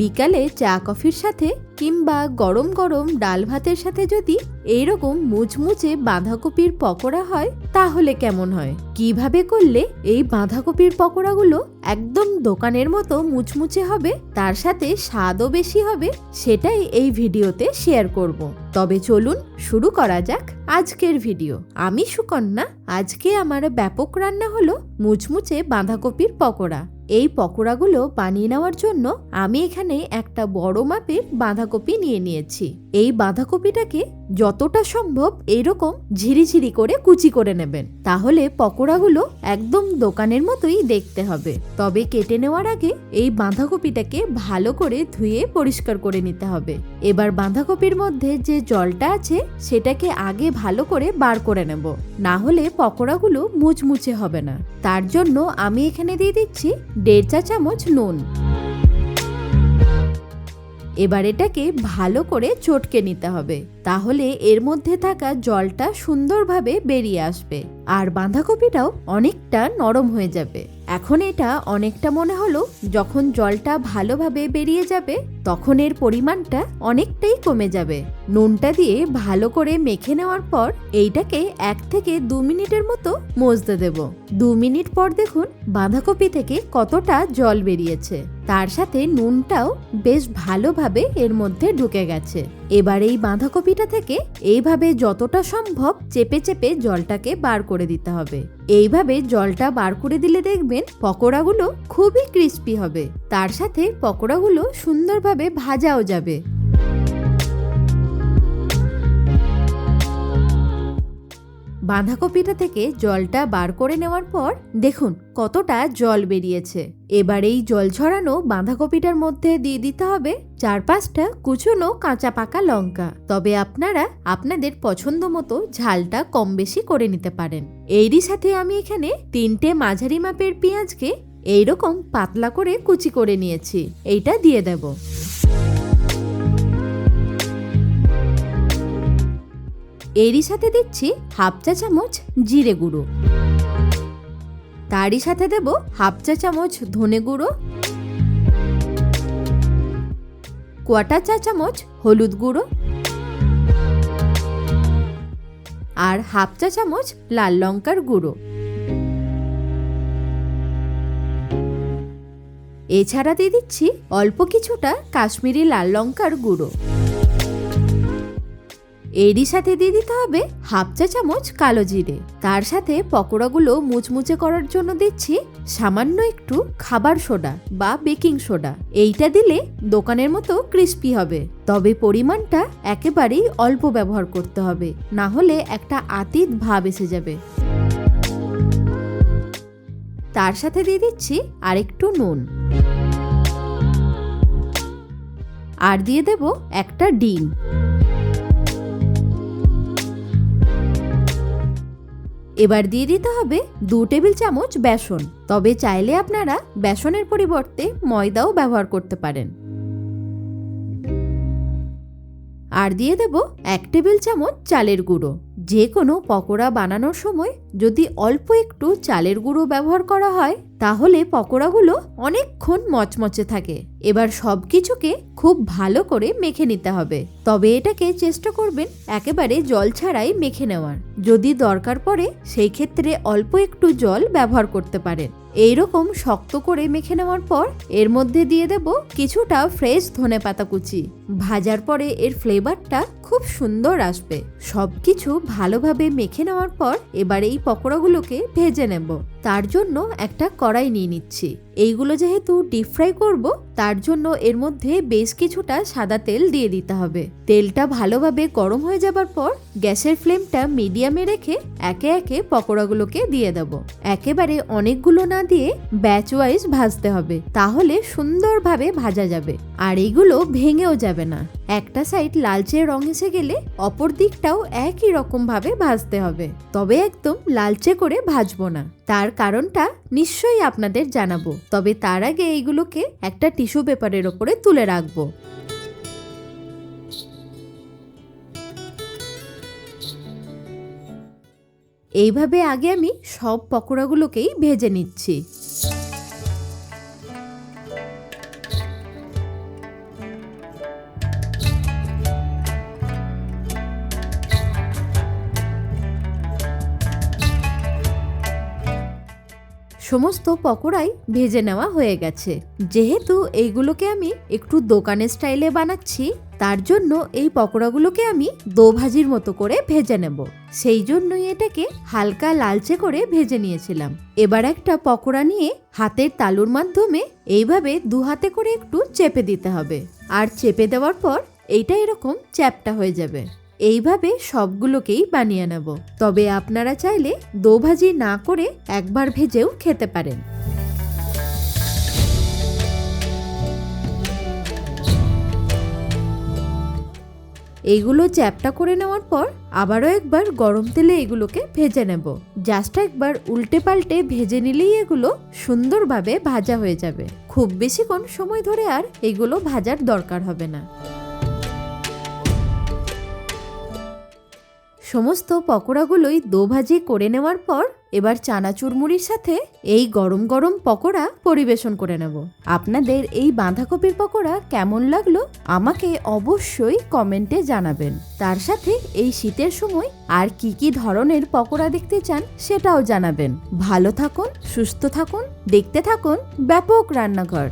বিকালে চা কফির সাথে কিংবা গরম গরম ডাল ভাতের সাথে যদি এইরকম মুচমুচে বাঁধাকপির পকোড়া হয়, তাহলে কেমন হয়? কীভাবে করলে এই বাঁধাকপির পকোড়াগুলো একদম দোকানের মতো মুচমুচে হবে, তার সাথে স্বাদও বেশি হবে, সেটাই এই ভিডিওতে শেয়ার করব। তবে চলুন শুরু করা যাক আজকের ভিডিও। আমি সুকন্যা, আজকে আমার ব্যাপক রান্না হলো মুচমুচে বাঁধাকপির পকোড়া। এই পকোড়াগুলো বানিয়ে নেওয়ার জন্য আমি এখানে একটা বড় মাপের বাঁধাকপি নিয়ে নিয়েছি। এই বাঁধাকপিটাকে যতটা সম্ভব এইরকম ঝিরিঝিরি করে কুচি করে নেবেন। তাহলে পকোড়াগুলো একদম দোকানের মতোই দেখতে হবে। তবে কেটে নেওয়ার আগে এই বাঁধাকপিটাকে ভালো করে ধুয়ে পরিষ্কার করে নিতে হবে। এবার বাঁধাকপির মধ্যে যে জলটা আছে, সেটাকে আগে ভালো করে বার করে নেব। না হলে পকোড়াগুলো মুচমুচে হবে না। তার জন্য আমি এখানে দিয়ে দিচ্ছি দেড় চা চামচ নুন। এবার এটাকে ভালো করে চটকে নিতে হবে, তাহলে এর মধ্যে থাকা জলটা সুন্দরভাবে বেরিয়ে আসবে। আর বাঁধাকপিটাও অনেকটা নরম হয়ে যাবে। এখন এটা অনেকটা মনে হলো, যখন জলটা ভালোভাবে বেরিয়ে যাবে, তখন এর পরিমাণটা অনেকটাই কমে যাবে। নুনটা দিয়ে ভালো করে মেখে নেওয়ার পর এইটাকে এক থেকে দু মিনিটের মতো মজতে দেব। দু মিনিট পর দেখুন বাঁধাকপি থেকে কতটা জল বেরিয়েছে। তার সাথে নুনটাও বেশ ভালোভাবে এর মধ্যে ঢুকে গেছে। এবার এই বাঁধাকপিটা থেকে এইভাবে যতটা সম্ভব চেপে চেপে জলটাকে বার করে দিতে হবে। এইভাবে জলটা বার করে দিলে দেখবেন পকোড়াগুলো খুবই ক্রিস্পি হবে। তার সাথে পকোড়াগুলো সুন্দরভাবে ভাজাও যাবে। বাঁধাকপিটা থেকে জলটা বার করে নেওয়ার পর দেখুন কতটা জল বেরিয়েছে। এবার এই জল ছড়ানো বাঁধাকপিটার মধ্যে দিয়ে দিতে হবে চার পাঁচটা কুচনো কাঁচা পাকা লঙ্কা। তবে আপনারা আপনাদের পছন্দ মতো ঝালটা কম বেশি করে নিতে পারেন। এরই সাথে আমি এখানে তিনটে মাঝারি মাপের পেঁয়াজকে এইরকম পাতলা করে কুচি করে নিয়েছি। এইটা দিয়ে দেব। এরই সাথে দিচ্ছি হাফ চা চামচ জিরে গুঁড়ো। তারই সাথে দেব হাফ চা চামচ ধনে গুঁড়ো। কোয়াটা চা চামচ হলুদ গুঁড়ো। আর হাফ চা চামচ লাল লঙ্কার গুঁড়ো। এছাড়া দিয়ে দিচ্ছি অল্প কিছুটা কাশ্মীরি লাল লঙ্কার গুঁড়ো। এরই সাথে দিয়ে দিতে হবে হাফ চা চামচ কালো জিরে। তার সাথে পকোড়াগুলো মুচমুচে করার জন্য দিচ্ছি সামান্য একটু খাবার সোডা বা বেকিং সোডা। এইটা দিলে দোকানের মতো ক্রিস্পি হবে। তবে পরিমাণটা একেবারেই অল্প ব্যবহার করতে হবে, না হলে একটা আতিত ভাব এসে যাবে। তার সাথে দিয়ে দিচ্ছি আরেকটু নুন। আর দিয়ে দেব একটা ডিম। এবার দিয়ে দিতে হবে দু টেবিল চামচ বেসন। তবে চাইলে আপনারা বেসনের পরিবর্তে ময়দাও ব্যবহার করতে পারেন। আর দিয়ে দেব এক টেবিল চামচ চালের গুঁড়ো। যে কোনো পকোড়া বানানোর সময় যদি অল্প একটু চালের গুঁড়ো ব্যবহার করা হয়, তাহলে পকোড়াগুলো অনেকক্ষণ মচমচে থাকে। এবার সব কিছুকে খুব ভালো করে মেখে নিতে হবে। তবে এটাকে চেষ্টা করবেন একেবারে জল ছাড়াই মেখে নেওয়ার। যদি দরকার পড়ে, সেই ক্ষেত্রে অল্প একটু জল ব্যবহার করতে পারেন। এইরকম শক্ত করে মেখে নেওয়ার পর এর মধ্যে দিয়ে দেব কিছুটা ফ্রেশ ধনে পাতা কুচি। ভাজার পরে এর ফ্লেভারটা খুব সুন্দর আসবে। সব কিছু ভালোভাবে মেখে নেওয়ার পর এবার এই পকোড়াগুলোকে ভেজে নেব। তার জন্য একটা কড়াই নিয়ে নিচ্ছি। এইগুলো যেহেতু ডিপ ফ্রাই করব, তার জন্য এর মধ্যে বেশ কিছুটা সাদা তেল দিয়ে দিতে হবে। তেলটা ভালোভাবে গরম হয়ে যাবার পর গ্যাসের ফ্লেমটা মিডিয়ামে রেখে একে একে পকোড়াগুলোকে দিয়ে দেব। একেবারে অনেকগুলো না দিয়ে ব্যাচ ওয়াইজ ভাজতে হবে, তাহলে সুন্দরভাবে ভাজা যাবে, আর এইগুলো ভেঙেও যাবে না। একটা সাইড লালচে রং এসে গেলে অপর দিকটাও একই রকম ভাবে ভাজতে হবে। তবে একদম লালচে করে ভাজবো না। তার কারণটা নিশ্চয়ই আপনাদের জানাব। তবে তার আগে এইগুলোকে একটা টিস্যু পেপারের ওপরে তুলে রাখব। এইভাবে আগে আমি সব পকোড়াগুলোকেই ভেজে নিচ্ছি। সমস্ত পকোড়াই ভেজে নেওয়া হয়ে গেছে। যেহেতু এইগুলোকে আমি একটু দোকানের স্টাইলে বানাচ্ছি, তার জন্য এই পকোড়াগুলোকে আমি দো ভাজির মতো করে ভেজে নেব। সেই জন্যই এটাকে হালকা লালচে করে ভেজে নিয়েছিলাম। এবার একটা পকোড়া নিয়ে হাতের তালুর মাধ্যমে এইভাবে দু হাতে করে একটু চেপে দিতে হবে। আর চেপে দেওয়ার পর এইটা এরকম চ্যাপটা হয়ে যাবে। এইভাবে সবগুলোকেই বানিয়ে নেব। তবে আপনারা চাইলে দো ভাজি না করে একবার ভেজেও খেতে পারেন। এইগুলো চ্যাপটা করে নেওয়ার পর আবারও একবার গরম তেলে এগুলোকে ভেজে নেব। জাস্ট একবার উল্টে পাল্টে ভেজে নিলেই এগুলো সুন্দরভাবে ভাজা হয়ে যাবে। খুব বেশিক্ষণ সময় ধরে আর এগুলো ভাজার দরকার হবে না। সমস্ত পকোড়াগুলোই দো ভাজি করে নেওয়ার পর এবার চানাচুর মুড়ির সাথে এই গরম গরম পকোড়া পরিবেশন করে নেব। আপনাদের এই বাঁধাকপির পকোড়া কেমন লাগল আমাকে অবশ্যই কমেন্টে জানাবেন। তার সাথে এই শীতের সময় আর কি কি ধরনের পকোড়া দেখতে চান সেটাও জানাবেন। ভালো থাকুন, সুস্থ থাকুন, দেখতে থাকুন ব্যাপক রান্নাঘর।